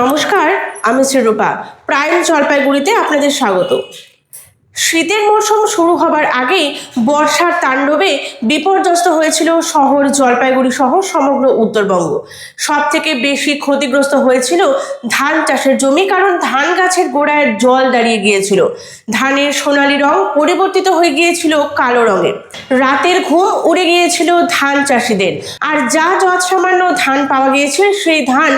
নমস্কার আমি শ্রীরূপা প্রাইম জলপাইগুড়িতে আপনাদের স্বাগত। শীতের মরশুম শুরু হবার আগেই বর্ষার তাণ্ডবে বিপর্যস্ত হয়েছিল শহর জলপাইগুড়ি সহ সমগ্র উত্তরবঙ্গ। সব থেকে বেশি ক্ষতিগ্রস্ত হয়েছিল ধান চাষের জমি, কারণ ধান গাছের গোড়ায় জল দাঁড়িয়ে গিয়েছিল। ধানের সোনালী রং পরিবর্তিত হয়ে গিয়েছিল কালো রঙের রাতের ঘুম উড়ে গিয়েছিল ধান চাষিদের। আর যা যৎ সামান্য ধান পাওয়া গিয়েছে, সেই ধান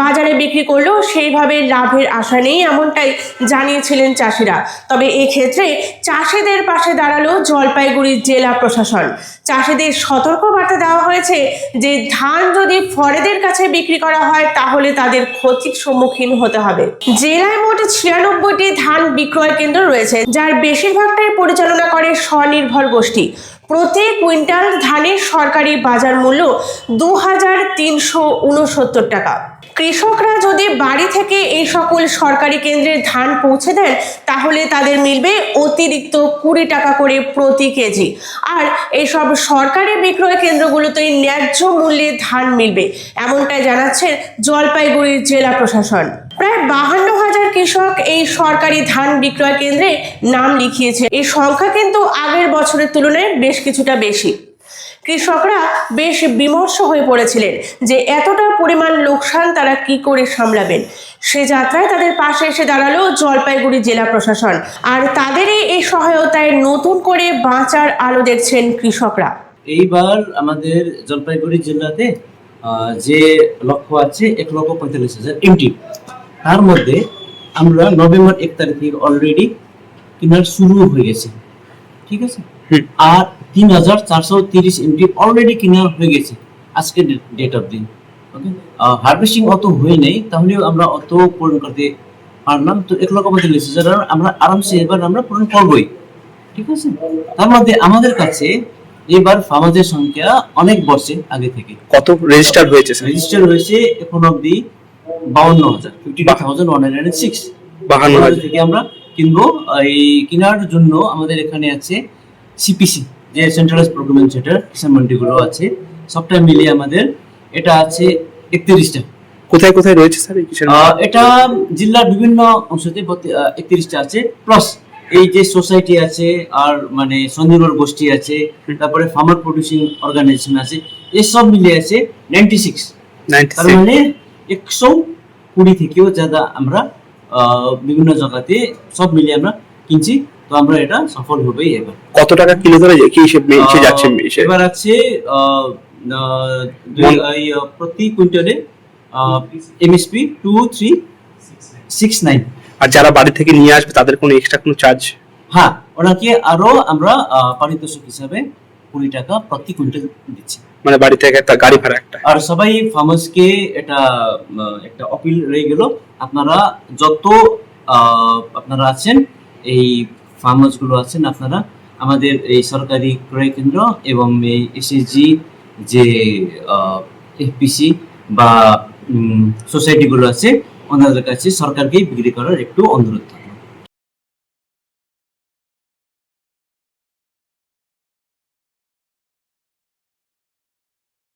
বাজারে বিক্রি করলেও সেইভাবে লাভের আশা নেই এমনটাই জানিয়েছিলেন চাষিরা। তবে এক্ষেত্রে চাষিদের পাশে দাঁড়াল জলপাইগুড়ি জেলা প্রশাসন। চাষিদের সতর্ক বার্তা দেওয়া হয়েছে যে, ধান যদি ফরেদের কাছে বিক্রি করা হয়, তাহলে তাদের ক্ষতির সম্মুখীন হতে হবে। জেলায় মোট ছিয়ানব্বইটি ধান বিক্রয় কেন্দ্র রয়েছে, যার বেশিরভাগটাই পরিচালনা করে স্বনির্ভর গোষ্ঠী। প্রতি কুইন্টাল ধানের সরকারি বাজার মূল্য দু হাজার তিনশো উনসত্তর টাকা। কৃষকরা যদি বাড়ি থেকে এই সকল সরকারি কেন্দ্রে ধান পৌঁছে দেন, তাহলে তাদের মিলবে অতিরিক্ত কুড়ি টাকা করে প্রতি কেজি। আর এইসব সরকারি বিক্রয় কেন্দ্রগুলোতেই ন্যায্য মূল্যে ধান মিলবে, এমনটাই জানাচ্ছেন জলপাইগুড়ির জেলা প্রশাসন। প্রায় বাহান্ন হাজার কৃষক এই সরকারি ধান বিক্রয় কেন্দ্রে নাম লিখিয়েছে। এই সংখ্যা কিন্তু আগের বছরের তুলনায় বেশ কিছুটা বেশি। কৃষকরা বেশ বিমর্ষ হয়ে পড়েছিলেন যে এতটা পরিমাণ লোকসান তারা কি করে সামলাবেন। সে যাত্রায় তাদের পাশে এসে দাঁড়াল জলপাইগুড়ি জেলা প্রশাসন। আর তাদেরই এই সহায়তায় নতুন করে বাঁচার আলো দেখছেন কৃষকরা। এইবার আমাদের জলপাইগুড়ি জেলাতে যে লক্ষ্য আছে, এক লক্ষ পঁয়তাল্লিশ হাজার এমটি তার মধ্যে আমরা নভেম্বর এক তারিখ থেকে অলরেডি কেনার শুরু হয়ে গেছে ঠিক আছে? আর তিন হাজার চারশো তিরিশ এমটি অলরেডি কেনা হয়ে গেছে আজকে ডেট অফ দিন ওকে হার্ভেস্টিং অত হয়ে নেই তাহলেও আমরা অত পূরণ করতে পারলাম। তো এক লক্ষ পঁয়তাল্লিশ হাজার আমরা আরামসে এবার আমরা পূরণ করবোই। ঠিক আছে? তার মধ্যে আমাদের কাছে এবার ফার্মারদের সংখ্যা অনেক বছর আগে থেকে। কত? রেজিস্টার হয়েছে রেজিস্টার হয়েছে এখন অব্দি বাউন্ন হাজার। Fifty thousand one hundred six বাহান্ন হাজার। থেকে আমরা কিনবো এই কেনার জন্য আমাদের এখানে আছে সিপিসি যে সেন্ট্রালাইজ প্রোগ্রামিং সেন্টার কিষান মান্ডিগুলো আছে। সবটা মিলিয়ে আমাদের এটা আছে একত্রিশটা। কোথায় কোথায় রয়েছে স্যার এই কিষাণ এটা জেলার বিভিন্ন অংশতে একত্রিশটা আছে। প্লাস এই যে সোসাইটি আছে আর মানে স্বনির্ভর গোষ্ঠী আছে তারপরে ফার্মার প্রডিউসিং অর্গানাইজেশন আছে এসব মিলে আছে নাইনটি সিক্স তার মানে একশো কুড়ি থেকেও যাদা আমরা বিভিন্ন জায়গাতে সব মিলিয়ে আমরা কিনছি। তো আমরা এটা সফল হবেই এবার। কত টাকা কিলো ধরে কি হিসেব মিলছে যাচ্ছে এবার আছে মন- প্রতি কুইন্টালে MSP two three six nine আর যারা বাড়ি থেকে নিয়ে আসবে তাদের কোনো এক্সট্রা কোনো চার্জ হ্যাঁ ওনাকে আরও আমরা পারিতোষিক হিসাবে কুড়ি টাকা প্রতি কুইন্টাল দিচ্ছি। মানে বাড়ি থেকে একটা গাড়ি ভাড়া একটা। আর সবাই ফার্মার্সকে এটা একটা অপিল রয়ে গেল। আপনারা যত আপনারা আছেন এই ফার্মার্সগুলো আছেন আপনারা আমাদের এই সরকারি ক্রয় কেন্দ্র এবং এই এসএসজি যে এফপিসি বা সোসাইটি গুলো আছে ওনাদের কাছে সরকারকেই বিক্রি করার একটু অনুরোধ। থাকবে